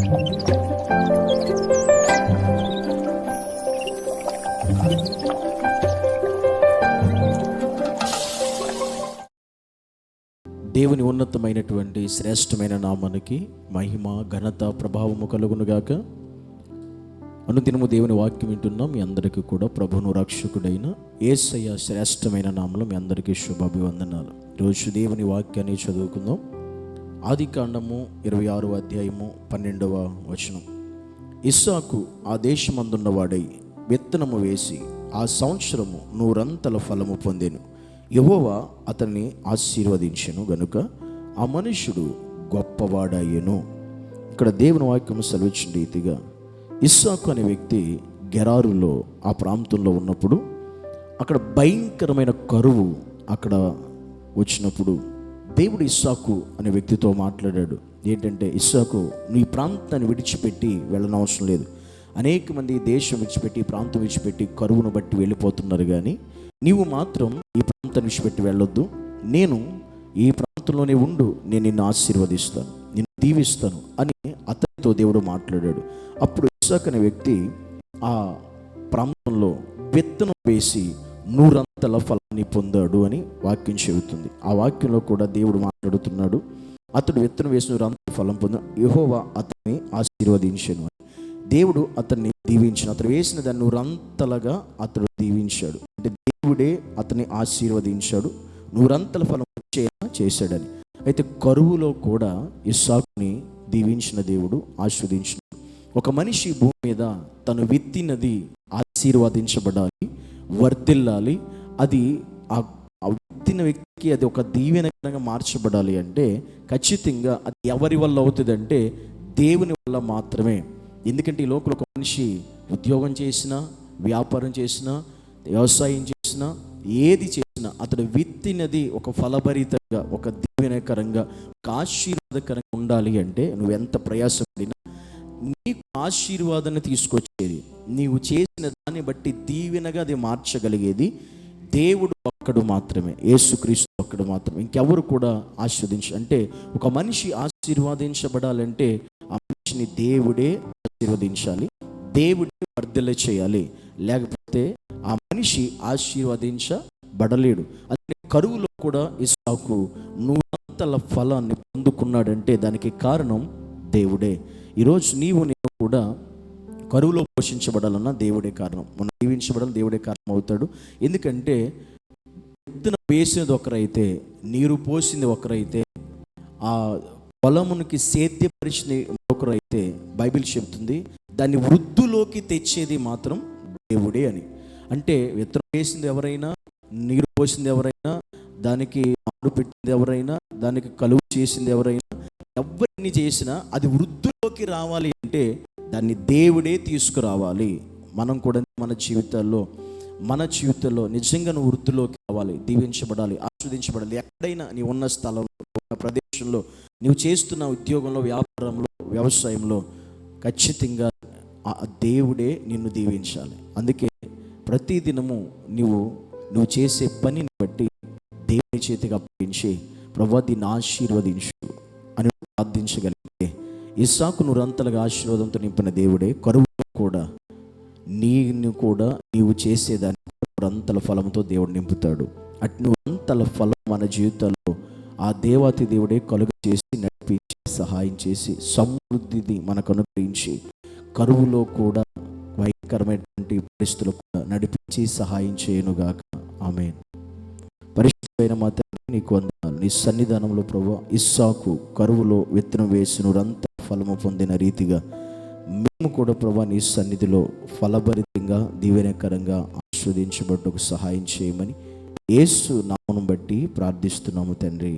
దేవుని ఉన్నతమైనటువంటి శ్రేష్టమైన నామానికి మహిమ ఘనత ప్రభావము కలుగునుగాక. అనుదినము దేవుని వాక్యం వింటున్నాం. మీ అందరికీ కూడా ప్రభును రక్షకుడైన ఏసయ్య శ్రేష్టమైన నామలు మీ అందరికీ శుభాభివందనాలు. రోజు దేవుని వాక్యాన్ని చదువుకుందాం. ఆది కాండము ఇరవై ఆరో అధ్యాయము పన్నెండవ వచనం. ఇస్సాకు ఆ దేశమందున్నవాడై విత్తనము వేసి ఆ సంవత్సరము నూరంతల ఫలము పొందెను. యెహోవా అతన్ని ఆశీర్వదించెను గనుక ఆ మనుష్యుడు గొప్పవాడయ్యను. ఇక్కడ దేవుని వాక్యము సెలవిచ్చిన రీతిగా ఇస్సాకు అనే వ్యక్తి గెరారులో ఆ ప్రాంతంలో ఉన్నప్పుడు అక్కడ భయంకరమైన కరువు అక్కడ వచ్చినప్పుడు దేవుడు ఇస్సాకు అనే వ్యక్తితో మాట్లాడాడు. ఏంటంటే ఇస్సాకు నీ ప్రాంతాన్ని విడిచిపెట్టి వెళ్ళనవసరం లేదు. అనేక మంది దేశం విడిచిపెట్టి ప్రాంతం విడిచిపెట్టి కరువును బట్టి వెళ్ళిపోతున్నారు కానీ నీవు మాత్రం ఈ ప్రాంతాన్ని విడిచిపెట్టి వెళ్ళొద్దు. నేను ఈ ప్రాంతంలోనే ఉండు. నేను నిన్ను ఆశీర్వదిస్తాను. నిన్ను దీవిస్తాను అని అతనితో దేవుడు మాట్లాడాడు. అప్పుడు ఇస్సాక్ అనే వ్యక్తి ఆ ప్రాంతంలో విత్తనం వేసి నూరంతల ఫలాన్ని పొందాడు అని వాక్యం చెబుతుంది. ఆ వాక్యంలో కూడా దేవుడు మాట్లాడుతున్నాడు. అతడు విత్తనం వేసిన నూరంతల ఫలం పొందిన యహోవా అతన్ని ఆశీర్వదించాను అని. దేవుడు అతన్ని దీవించిన అతడు వేసిన దాన్ని నూరంతలుగా అతడు దీవించాడు. అంటే దేవుడే అతన్ని ఆశీర్వదించాడు నూరంతల ఫలం వచ్చేలా చేశాడని. అయితే కరువులో కూడా ఇస్సాకుని దీవించిన దేవుడు ఆశీర్వదించిన. ఒక మనిషి భూమి మీద తను విత్తినది ఆశీర్వదించబడాలి. వర్తిల్లాలి అది ఆ ఆ విత్తిన వ్యక్తికి అది ఒక దీవెనకరంగా మార్చబడాలి అంటే ఖచ్చితంగా అది ఎవరి వల్ల అవుతుంది అంటే దేవుని వల్ల మాత్రమే. ఎందుకంటే ఈ లోపల ఒక మనిషి ఉద్యోగం చేసినా వ్యాపారం చేసినా వ్యవసాయం చేసినా ఏది చేసినా అతడు విత్తినది ఒక ఫలభరితంగా ఒక దీవెనకరంగా ఒక ఆశీర్వాదకరంగా ఉండాలి అంటే నువ్వు ఎంత ప్రయాసపడినా నీకు ఆశీర్వాదాన్ని తీసుకొచ్చేది. నీవు చేసిన దాన్ని బట్టి దీవెనగా అది మార్చగలిగేది. దేవుడు ఒక్కడు మాత్రమే యేసుక్రీస్తు ఒక్కడు మాత్రమే. ఇంకెవరు కూడా ఆశీర్వదించ అంటే ఒక మనిషి ఆశీర్వాదించబడాలంటే ఆ మనిషిని దేవుడే ఆశీర్వదించాలి. దేవుడే వర్ధల చేయాలి. లేకపోతే ఆ మనిషి ఆశీర్వదించబడలేడు. అంటే కరువులో కూడా ఇసాకు నూరంతల ఫలాన్ని పొందుకున్నాడంటే దానికి కారణం దేవుడే. ఈరోజు నీవు కూడా కరువులో పోషించబడాలన్న దేవుడే కారణం. మనం దీవించబడాలి దేవుడే కారణం అవుతాడు. ఎందుకంటే విత్తనం వేసినది ఒకరైతే నీరు పోసింది ఒకరైతే ఆ పొలమునికి సేద్యపరిచిన ఒకరైతే బైబిల్ చెప్తుంది దాన్ని వృద్ధులోకి తెచ్చేది మాత్రం దేవుడే అని. అంటే విత్తనం వేసింది ఎవరైనా నీరు పోసింది ఎవరైనా దానికి ఆడు పెట్టింది ఎవరైనా దానికి కలువు చేసింది ఎవరైనా ఎవరిని చేసినా అది వృద్ధులోకి రావాలి అంటే దాన్ని దేవుడే తీసుకురావాలి. మనం కూడా మన జీవితాల్లో మన జీవితంలో నిజంగా నువ్వు వృద్ధిలోకి రావాలి దీవించబడాలి ఆస్వాదించబడాలి. ఎక్కడైనా నీ ఉన్న స్థలంలో ఉన్న ప్రదేశంలో నువ్వు చేస్తున్న ఉద్యోగంలో వ్యాపారంలో వ్యవసాయంలో ఖచ్చితంగా దేవుడే నిన్ను దీవించాలి. అందుకే ప్రతి దినము నువ్వు నువ్వు చేసే పనిని బట్టి దేవుని చేతికి అప్పగించి ప్రభా దీన్ని ఆశీర్వదించు అని ప్రార్థించగలి ఇస్సాకు నురంతలుగా ఆశీర్వాదంతో నింపిన దేవుడే కరువు కూడా నీను కూడా నీవు చేసేదాన్ని నూరంతల ఫలంతో దేవుడు నింపుతాడు. అటు నూరంతల ఫలం మన జీవితాల్లో ఆ దేవాతి దేవుడే కలుగు చేసి నడిపించి సహాయం చేసి సమృద్ధిని మనకు అనుగ్రహించి కరువులో కూడా భయంకరమైనటువంటి పరిస్థితులు కూడా నడిపించి సహాయం చేయనుగాక ఆమె పరిశుద్ధమైన మాత్రమే నీకు వందనాలు. నీ సన్నిధానంలో ప్రభు ఇస్సాకు కరువులో విత్తనం వేసినరంత ఫలము పొందిన రీతిగా మేము కూడా ప్రభా నీ సన్నిధిలో ఫలభరితంగా దీవెనకరంగా ఆస్వాదించబడ్డకు సహాయం చేయమని యేసు నామను బట్టి ప్రార్థిస్తున్నాము తండ్రి.